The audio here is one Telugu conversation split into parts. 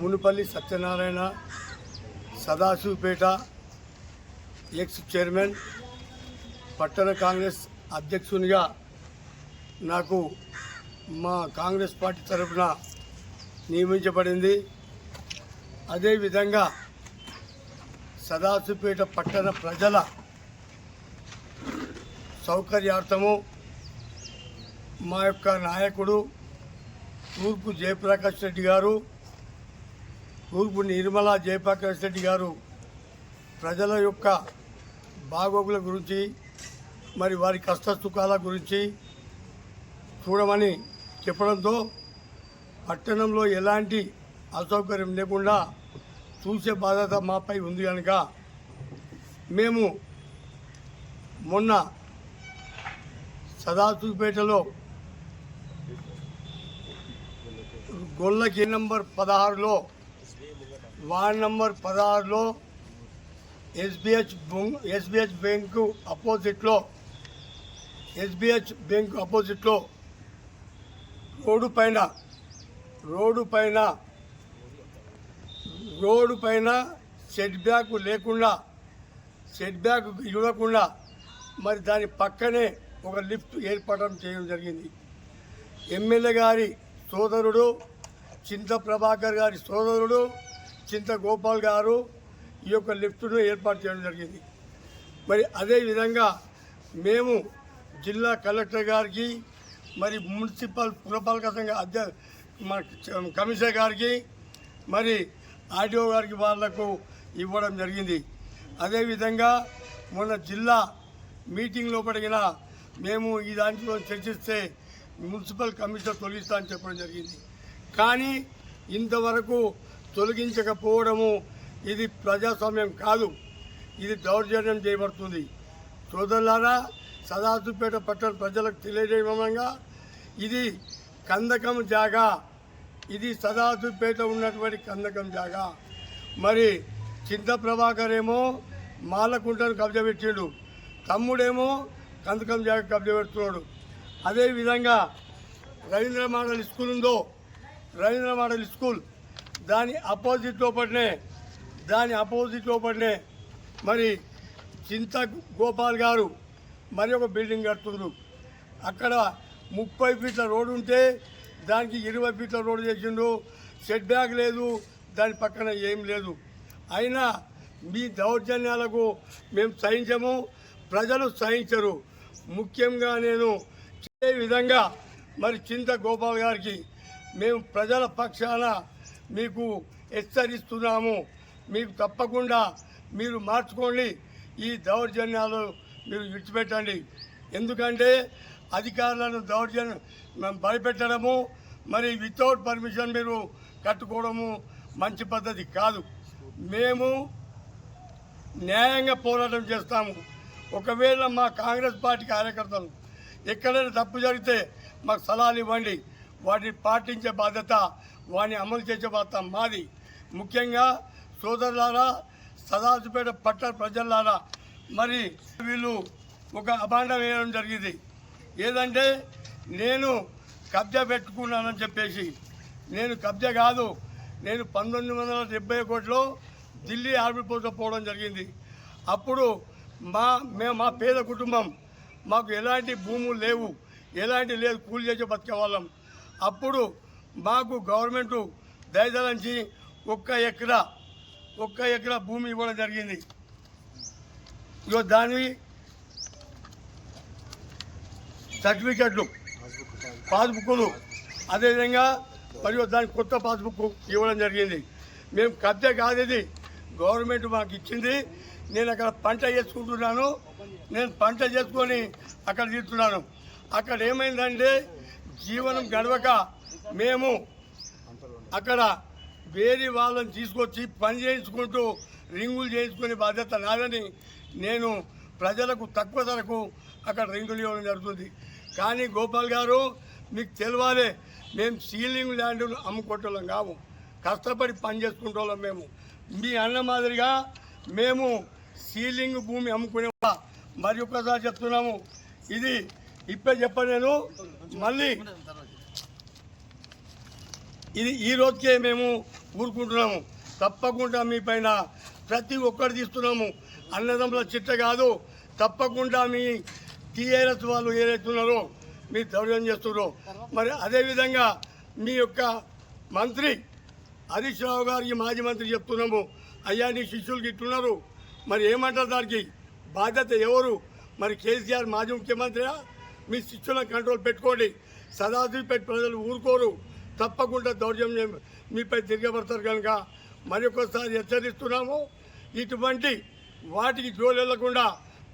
మునుపల్లి సత్యనారాయణ సదాశివపేట ఎక్స్ చైర్మన్ పట్టణ కాంగ్రెస్ అధ్యక్షునిగా నాకు మా కాంగ్రెస్ పార్టీ తరఫున నియమించబడింది. అదేవిధంగా సదాశివపేట పట్టణ ప్రజల సౌకర్యార్థము మా యొక్క నాయకుడు తూర్పు జయప్రకాష్ రెడ్డి గారు తూర్పు నిర్మలా జయప్రకాష్ రెడ్డి గారు ప్రజల యొక్క బాగోగుల గురించి మరి వారి కష్ట సుఖాల గురించి చూడమని చెప్పడంతో పట్టణంలో ఎలాంటి అసౌకర్యం లేకుండా చూసే బాధ్యత మాపై ఉంది కనుక మేము మొన్న సదాశివపేటలో గొల్లకి నంబర్ పదహారులో వార్డ్ నంబర్ పదహారులో ఎస్బిహెచ్ ఎస్బిహెచ్ బ్యాంకు అపోజిట్లో ఎస్బిహెచ్ బ్యాంకు అపోజిట్లో రోడ్డు పైన రోడ్డు పైన రోడ్డు పైన సెట్ బ్యాక్ లేకుండా సెట్ బ్యాక్ ఇవ్వకుండా మరి దాని పక్కనే ఒక లిఫ్ట్ ఏర్పడడం చేయడం జరిగింది. ఎమ్మెల్యే గారి సోదరుడు చింత ప్రభాకర్ గారి సోదరుడు చింత గోపాల్ గారు ఈ యొక్క లిఫ్ట్ను ఏర్పాటు చేయడం జరిగింది. మరి అదేవిధంగా మేము జిల్లా కలెక్టర్ గారికి మరి మున్సిపల్ పురపాలక సంఘ అధ్య కమిషనర్ గారికి మరి ఆర్డీఓ గారికి వాళ్ళకు ఇవ్వడం జరిగింది. అదేవిధంగా మొన్న జిల్లా మీటింగ్లో పడిగిన మేము ఈ దాంట్లో చర్చిస్తే మున్సిపల్ కమిషనర్ తొలగిస్తా అని చెప్పడం జరిగింది. కానీ ఇంతవరకు తొలగించకపోవడము ఇది ప్రజాస్వామ్యం కాదు. ఇది దౌర్జన్యం చేయబడుతుంది. సోదరులారా సదాసుపేట పట్టణ ప్రజలకు తెలియజేయమంగా ఇది కందకం జాగా. ఇది సదాసుపేట ఉన్నటువంటి కందకం జాగా. మరి చింత ప్రభాకర్ ఏమో మాలకుంటను కబ్జా పెట్టాడు. తమ్ముడేమో కందకం జాగా కబ్జా పెడుతున్నాడు. అదేవిధంగా రవీంద్ర మోడల్ స్కూల్ ఉందో రవీంద్ర మోడల్ స్కూల్ దాని అపోజిట్ లోపలనే దాని అపోజిట్ లోపలనే మరి చింత గోపాల్ గారు మరి ఒక బిల్డింగ్ కడుతున్నారు అక్కడ ముప్పై ఫీట్ల రోడ్డు ఉంటే దానికి ఇరవై ఫీట్ల రోడ్డు చేసిండు సెట్ బ్యాక్ లేదు దాని పక్కన ఏం లేదు. అయినా మీ దౌర్జన్యాలకు మేము సహించము ప్రజలు సహించరు. ముఖ్యంగా నేను చేసే విధంగా మరి చింత గోపాల్ గారికి మేము ప్రజల పక్షాన మీకు హెచ్చరిస్తున్నాము. మీకు తప్పకుండా మీరు మార్చుకోండి. ఈ దౌర్జన్యాలు మీరు విడిచిపెట్టండి. ఎందుకంటే అధికారులను దౌర్జన్యం భయపెట్టడము మరి వితౌట్ పర్మిషన్ మీరు కట్టుకోవడము మంచి పద్ధతి కాదు. మేము న్యాయంగా పోరాటం చేస్తాము. ఒకవేళ మా కాంగ్రెస్ పార్టీ కార్యకర్తలు ఎక్కడైనా తప్పు జరిగితే మాకు సలహాలు ఇవ్వండి. వాటిని పాటించే బాధ్యత వాని అమలు చేసే బాధ్యత మాది. ముఖ్యంగా సోదరులారా సదాశివపేట పట్టణ ప్రజలారా మరి వీళ్ళు ఒక అభాండం వేయడం జరిగింది. ఏదంటే నేను కబ్జా పెట్టుకున్నానని చెప్పేసి. నేను కబ్జా కాదు నేను పంతొమ్మిది వందల డెబ్బై ఒకటిలో ఢిల్లీ ఆర్మీ పోవడం జరిగింది. అప్పుడు మా మేము మా పేద కుటుంబం మాకు ఎలాంటి భూములు లేవు ఎలాంటి లేదు కూలి చేసి బతికే వాళ్ళం. అప్పుడు మాకు గవర్నమెంట్ దయదలంచి ఒక్క ఎకరా ఒక్క ఎకరా భూమి ఇవ్వడం జరిగింది. ఇగో దాని సర్టిఫికెట్లు పాస్బుక్లు అదేవిధంగా మరియు దానికి కొత్త పాస్బుక్ ఇవ్వడం జరిగింది. మేము కబ్జా కాదు ఇది గవర్నమెంట్ మాకు ఇచ్చింది. నేను అక్కడ పంట చేసుకుంటున్నాను నేను పంట చేసుకొని అక్కడ తీస్తున్నాను అక్కడ ఏమైందంటే జీవనం గడవక మేము అక్కడ వేరే వాళ్ళని తీసుకొచ్చి పని చేయించుకుంటూ రింగులు చేయించుకునే బాధ్యత నాదని నేను ప్రజలకు తక్కువ ధరకు అక్కడ రింగులు ఇవ్వడం జరుగుతుంది. కానీ గోపాల్ గారు మీకు తెలవాలి మేము సీలింగ్ ల్యాండ్ అమ్ముకుంటున్నాం కాము కష్టపడి పని చేసుకుంటున్నాం మేము. మీ అన్న మాదిరిగా మేము సీలింగ్ భూమి అమ్ముకునే మరి ఒక్కసారి చెప్తున్నాము. ఇది ఇప్పే చెప్పలేను. మళ్ళీ ఇది ఈ రోజుకే మేము ఊరుకుంటున్నాము. తప్పకుండా మీ పైన ప్రతి ఒక్కరు తీస్తున్నాము. అన్నదమ్ముల చిట్ట కాదు తప్పకుండా మీ టీఆర్ఎస్ వాళ్ళు ఏదైతున్నారో మీరు దౌర్యం చేస్తున్నారో. మరి అదేవిధంగా మీ యొక్క మంత్రి హరీష్ రావు గారికి మాజీ మంత్రి చెప్తున్నాము. అయ్యా నీ శిష్యులకి ఇట్టున్నారు మరి ఏమంటారు దానికి? బాధ్యత ఎవరు? మరి కేసీఆర్ మాజీ ముఖ్యమంత్రి మీ శిష్యులను కంట్రోల్ పెట్టుకోండి. సదాశివపేట ప్రజలు ఊరుకోరు. తప్పకుండా దౌర్జన్యం మీపై తిరగబడతారు కనుక మరొకసారి హెచ్చరిస్తున్నాము. ఇటువంటి వాటికి జోలెళ్ళకుండా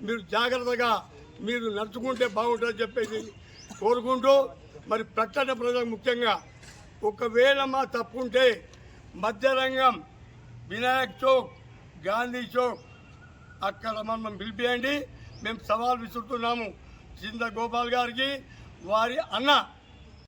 మీరు జాగ్రత్తగా మీరు నడుచుకుంటే బాగుంటుందని చెప్పేసి కోరుకుంటూ మరి ప్రకటన ప్రజలకు ముఖ్యంగా ఒకవేళ మా తప్పుంటే మధ్యరంగం వినాయక్ చౌక్ గాంధీ చౌక్ అక్కడ మనం పిలిపియండి. మేము సవాల్ విసురుతున్నాము. చింద గోపాల్ గారికి వారి అన్న